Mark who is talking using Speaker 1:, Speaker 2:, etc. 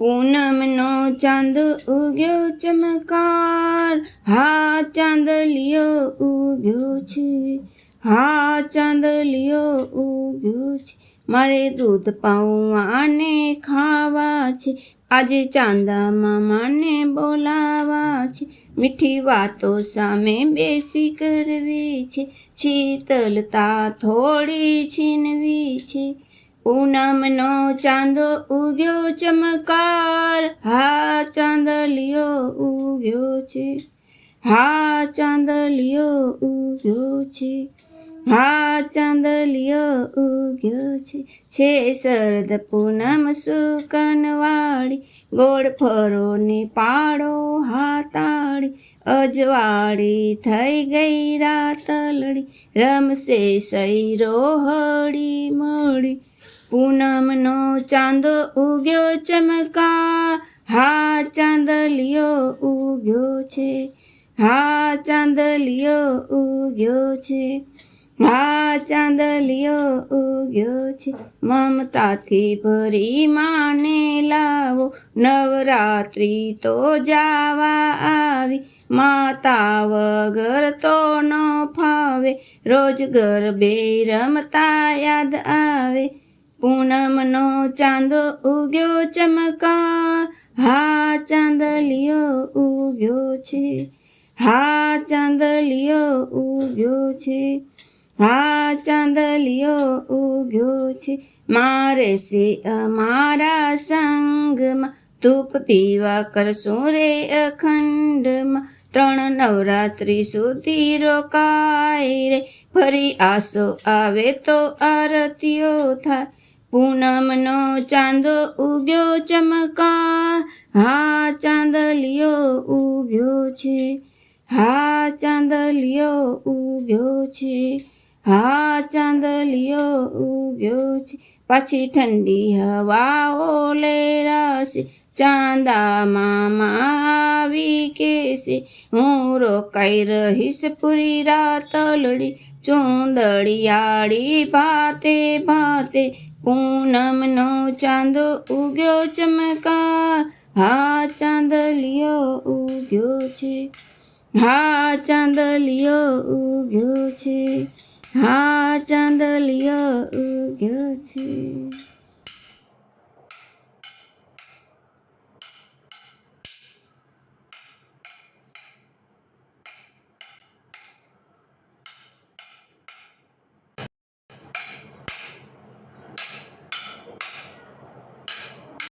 Speaker 1: પૂનમનો ચાંદ ઉગ્યો ચમકાર. હા ચાંદલિયો ઉગ્યો છે. હા ચાંદલિયો ઉગ્યો છે. મારે દૂધ પાઉવાને ખાવા છે. આજે ચાંદા મામાને બોલાવા છે. મીઠી વાતો સામે બેસી કરવી છે. શીતલતા થોડી છીનવી છે. પૂનમનો ચાંદો ઉગ્યો ચમકાર, હા ચાંદલિયો ઉગ્યો છે, હા ચાંદલિયો ઉગ્યો છે, હા ચાંદલિયો ઉગ્યો છે. છે શરદ પૂનમ સુકનવાળી, ગોળ ફરો ને પાડો હાતાળી અજવાળી થઈ ગઈ રાતલડી, રમશે સૈરો હળી મળી. પૂનમનો ચાંદો ઉગ્યો ચમકા, હા ચાંદલિયો ઉગ્યો છે, હા ચાંદલિયો ઉગ્યો છે, હા ચાંદલિયો ઉગ્યો છે. મમતાથી ભરી માને લાવો, નવરાત્રિ તો જાવા આવી, માતા વગર તો ન ફાવે રોજ ગરબે રમતા યાદ આવે પૂનમનો ચાંદો ઉગ્યો ચમકા હા ચાંદલિયો ઉગ્યો છે, હા ચાંદલિયો ઉગ્યો છે, હા ચાંદલિયો ઉગ્યો છે. મારે છે અમારા સંગમાં ધૂપ દીવા કરશો રે અખંડમાં. ત્રણ નવરાત્રિ સુધી રોકાય રે, ફરી આસો આવે તો આરતીઓ થાય. પૂનમનો ચાંદો ઉગ્યો ચમકા, હા ચાંદલિયો ઉગ્યો છે, હા ચાંદલિયો ઉગ્યો છે, હા ચાંદલિયો ઉગ્યો છે. પાછી ઠંડી હવાઓ લેરાશે ચાંદા મામા આવી કેસે? હું રોકાઈ રહીશ પૂરી રાત લડી ચૂંદડિયાળી ભાતે ભાતે પૂનમનો ચાંદો ઉગ્યો ચમકા. હા, ચાંદલિયો ઉગ્યો છે. હા, ચાંદલિયો ઉગ્યો છે. હા, ચાંદલિયો ઉગ્યો છે.